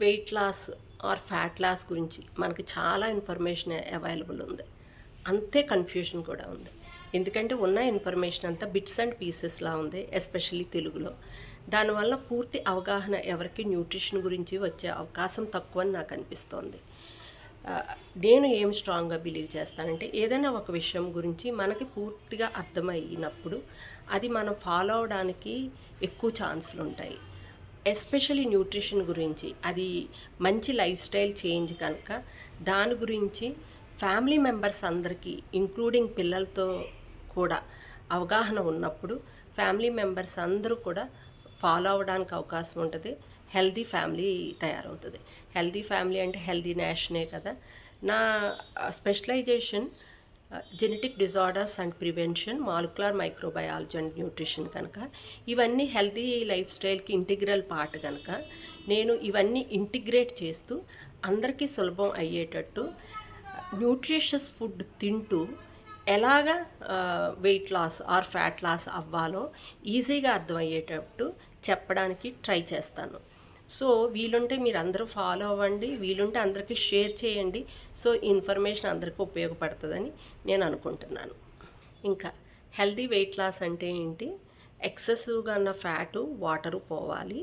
Weight loss or fat loss గురించి మనకి చాలా ఇన్ఫర్మేషన్ అవైలబుల్ ఉంది. అంతే కన్ఫ్యూజన్ కూడా ఉంది. ఎందుకంటే ఉన్న ఇన్ఫర్మేషన్ అంతా బిట్స్ అండ్ పీసెస్లా ఉంది ఎస్పెషల్లీ తెలుగులో. దానివల్ల పూర్తి అవగాహన ఎవరికి న్యూట్రిషన్ గురించి వచ్చే అవకాశం తక్కువ అని నాకు అనిపిస్తోంది. నేను ఏం స్ట్రాంగ్గా బిలీవ్ చేస్తానంటే ఏదైనా ఒక విషయం గురించి మనకి పూర్తిగా అర్థమైనప్పుడు అది మనం ఫాలో అవడానికి ఎక్కువ ఛాన్సులు ఉంటాయి. ఎస్పెషల్లీ న్యూట్రిషన్ గురించి అది మంచి లైఫ్ స్టైల్ చేంజ్ కనుక దాని గురించి ఫ్యామిలీ మెంబర్స్ అందరికీ ఇంక్లూడింగ్ పిల్లలతో కూడా అవగాహన ఉన్నప్పుడు ఫ్యామిలీ మెంబర్స్ అందరూ కూడా ఫాలో అవ్వడానికి అవకాశం ఉంటుంది. హెల్దీ ఫ్యామిలీ తయారవుతుంది. హెల్దీ ఫ్యామిలీ అంటే హెల్దీ నేషనే కదా. నా specialisation genetic disorders and prevention molecular microbiology and nutrition కనుక. ఇవన్నీ హెల్తీ లైఫ్ స్టైల్కి ఇంటిగ్రల్ పార్ట్ కనుక. నేను ఇవన్నీ ఇంటిగ్రేట్ చేస్తూ అందరికీ సులభం అయ్యేటట్టు uh, న్యూట్రిషియస్ ఫుడ్ తింటూ ఎలాగ weight loss or fat loss అవ్వాలో ఈజీగా అర్థమయ్యేటట్టు చెప్పడానికి ట్రై చేస్తాను. సో వీలుంటే మీరు అందరూ ఫాలో అవ్వండి వీలుంటే అందరికీ షేర్ చేయండి. సో ఇన్ఫర్మేషన్ అందరికీ ఉపయోగపడుతుందని నేను అనుకుంటున్నాను. ఇంకా హెల్దీ వెయిట్ లాస్ అంటే ఏంటి? ఎక్సెసివ్గా ఉన్న ఫ్యాటు వాటరు పోవాలి.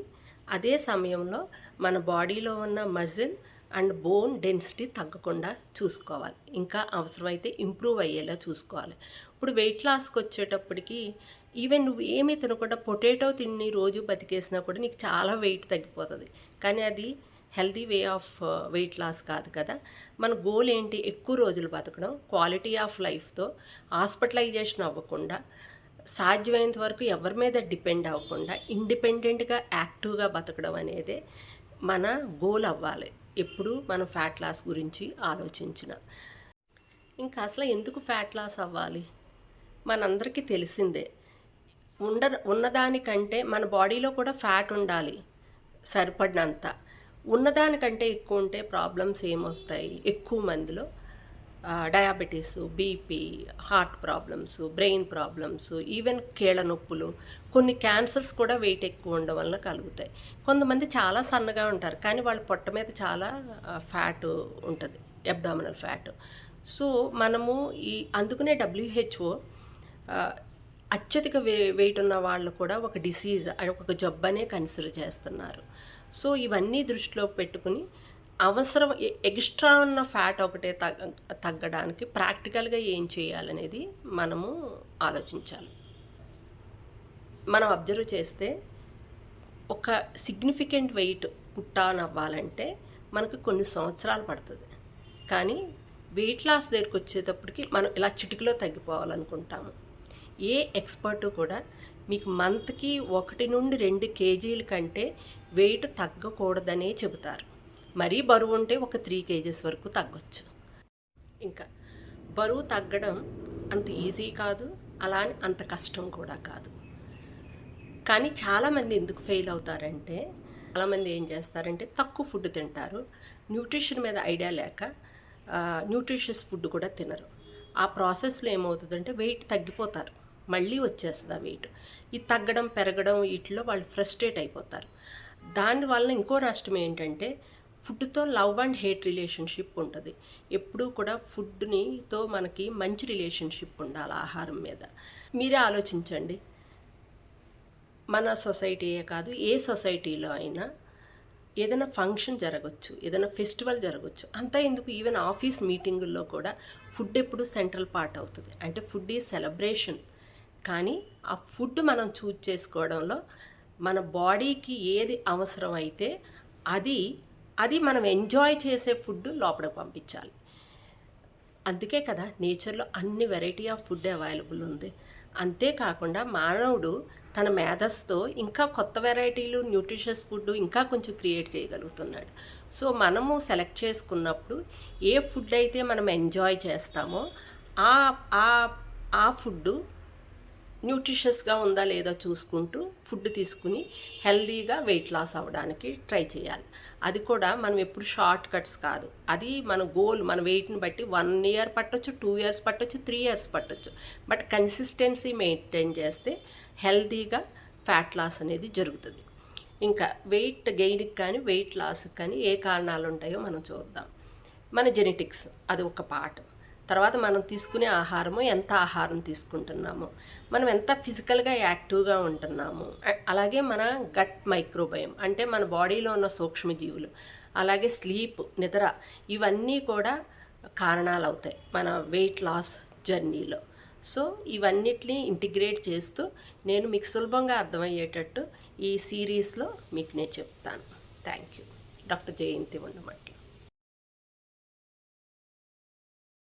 అదే సమయంలో మన బాడీలో ఉన్న మజిల్ అండ్ బోన్ డెన్సిటీ తగ్గకుండా చూసుకోవాలి. ఇంకా అవసరమైతే ఇంప్రూవ్ అయ్యేలా చూసుకోవాలి. ఇప్పుడు వెయిట్ లాస్కి వచ్చేటప్పటికి ఈవెన్ నువ్వు ఏమీ తినకుండా పొటాటో తిని రోజు బతికేసినా కూడా నీకు చాలా వెయిట్ తగ్గిపోతుంది. కానీ అది healthy way of weight loss కాదు కదా. మన గోల్ ఏంటి? ఎక్కువ రోజులు బతకడం క్వాలిటీ ఆఫ్ లైఫ్తో హాస్పిటలైజేషన్ అవ్వకుండా సాధ్యమైనంత వరకు ఎవరి మీద డిపెండ్ అవ్వకుండా ఇండిపెండెంట్గా యాక్టివ్గా బతకడం అనేది మన గోల్ అవ్వాలి. ఎప్పుడు మనం ఫ్యాట్ లాస్ గురించి ఆలోచించిన. ఇంకా అసలు ఎందుకు ఫ్యాట్ లాస్ అవ్వాలి? మనందరికీ తెలిసిందే. ఉండ ఉన్నదానికంటే మన బాడీలో కూడా ఫ్యాట్ ఉండాలి సరిపడినంత. ఉన్నదానికంటే ఎక్కువ ఉంటే ప్రాబ్లమ్స్ ఏమొస్తాయి? ఎక్కువ మందిలో diabetes BP heart problems brain problems even కీళ్ళ నొప్పులు కొన్ని క్యాన్సర్స్ కూడా వెయిట్ ఎక్కువ ఉండడం వల్ల కలుగుతాయి. కొంతమంది చాలా సన్నగా ఉంటారు కానీ వాళ్ళ పొట్ట మీద చాలా ఫ్యాట్ ఉంటుంది అబ్డామినల్ ఫ్యాట్. సో మనము ఈ అందుకనే డబ్ల్యూహెచ్ఓ అత్యధిక వే వెయిట్ ఉన్న వాళ్ళు కూడా ఒక డిసీజ్ ఒక జబ్బనే కన్సిడర్ చేస్తున్నారు. సో ఇవన్నీ దృష్టిలో పెట్టుకుని అవసరం ఎక్స్ట్రా ఉన్న ఫ్యాట్ ఒకటే తగ్గ తగ్గడానికి ప్రాక్టికల్గా ఏం చేయాలనేది మనము ఆలోచించాలి. మనం అబ్జర్వ్ చేస్తే ఒక సిగ్నిఫికెంట్ వెయిట్ పుట్టానవ్వాలంటే మనకు కొన్ని సంవత్సరాలు పడుతుంది. కానీ వెయిట్ లాస్ దగ్గరికి వచ్చేటప్పటికి మనం ఇలా చిటికలో తగ్గిపోవాలనుకుంటాము. ఏ ఎక్స్పర్టు కూడా మీకు మంత్కి ఒకటి నుండి రెండు కేజీల కంటే వెయిట్ తగ్గకూడదనే చెబుతారు. మరీ బరువు ఉంటే ఒక త్రీ కేజీస్ వరకు తగ్గొచ్చు. ఇంకా బరువు తగ్గడం అంత ఈజీ కాదు అలా అని అంత కష్టం కూడా కాదు. కానీ చాలామంది ఎందుకు ఫెయిల్ అవుతారంటే చాలామంది ఏం చేస్తారంటే తక్కువ ఫుడ్ తింటారు. న్యూట్రిషన్ మీద ఐడియా లేక న్యూట్రిషియస్ ఫుడ్ కూడా తినరు. ఆ ప్రాసెస్లో ఏమవుతుందంటే వెయిట్ తగ్గిపోతారు. మళ్ళీ వచ్చేస్తుంది ఆ వెయిట్. ఈ తగ్గడం పెరగడం వీటిలో వాళ్ళు ఫ్రస్ట్రేట్ అయిపోతారు. దానివల్ల ఇంకో నష్టం ఏంటంటే ఫుడ్తో లవ్ అండ్ హేట్ రిలేషన్షిప్ ఉంటుంది. ఎప్పుడూ కూడా ఫుడ్నితో మనకి మంచి రిలేషన్షిప్ ఉండాలి ఆహారం మీద. మీరే ఆలోచించండి. మన సొసైటీయే కాదు ఏ సొసైటీలో అయినా ఏదైనా ఫంక్షన్ జరగచ్చు ఏదైనా ఫెస్టివల్ జరగచ్చు. అంతా ఎందుకు? ఈవెన్ ఆఫీస్ మీటింగుల్లో కూడా ఫుడ్ ఎప్పుడు సెంట్రల్ పార్ట్ అవుతుంది. అంటే ఫుడ్ ఈ సెలబ్రేషన్. కానీ ఆ ఫుడ్ మనం చూజ్ చేసుకోవడంలో మన బాడీకి ఏది అవసరం అయితే అది అది మనం ఎంజాయ్ చేసే ఫుడ్ లోపలికి పంపించాలి. అందుకే కదా నేచర్లో అన్ని వెరైటీ ఆఫ్ ఫుడ్ అవైలబుల్ ఉంది. అంతేకాకుండా మానవుడు తన మేధస్సుతో ఇంకా కొత్త వెరైటీలు న్యూట్రిషియస్ ఫుడ్ ఇంకా కొంచెం క్రియేట్ చేయగలుగుతున్నాడు. సో మనము సెలెక్ట్ చేసుకున్నప్పుడు ఏ ఫుడ్ అయితే మనం ఎంజాయ్ చేస్తామో ఆ ఆ ఆ ఫుడ్ న్యూట్రిషియస్గా ఉందా లేదా చూసుకుంటూ ఫుడ్ తీసుకుని హెల్దీగా వెయిట్ లాస్ అవ్వడానికి ట్రై చేయాలి. అది కూడా మనం ఎప్పుడు షార్ట్ కట్స్ కాదు. అది మన గోల్ మన వెయిట్ని బట్టి వన్ ఇయర్ పట్టొచ్చు టూ ఇయర్స్ పట్టొచ్చు త్రీ ఇయర్స్ పట్టొచ్చు. బట్ కన్సిస్టెన్సీ మెయింటైన్ చేస్తే హెల్దీగా ఫ్యాట్ లాస్ అనేది జరుగుతుంది. ఇంకా వెయిట్ గెయిన్కి కానీ వెయిట్ లాస్కి కానీ ఏ కారణాలు ఉంటాయో మనం చూద్దాం. మన జెనెటిక్స్ అది ఒక పార్ట్ తర్వాత మనం తీసుకునే ఆహారము ఎంత ఆహారం తీసుకుంటున్నాము మనం ఎంత ఫిజికల్గా యాక్టివ్గా ఉంటున్నాము అలాగే మన గట్ మైక్రోబయం అంటే మన బాడీలో ఉన్న సూక్ష్మజీవులు అలాగే స్లీప్ నిద్ర ఇవన్నీ కూడా కారణాలు అవుతాయి మన వెయిట్ లాస్ జర్నీలో. సో ఇవన్నిటిని ఇంటిగ్రేట్ చేస్తూ నేను మీకు సులభంగా అర్థమయ్యేటట్టు ఈ సిరీస్లో మీకు నేను చెప్తాను. Thank you doctor Jayanthi Undamatla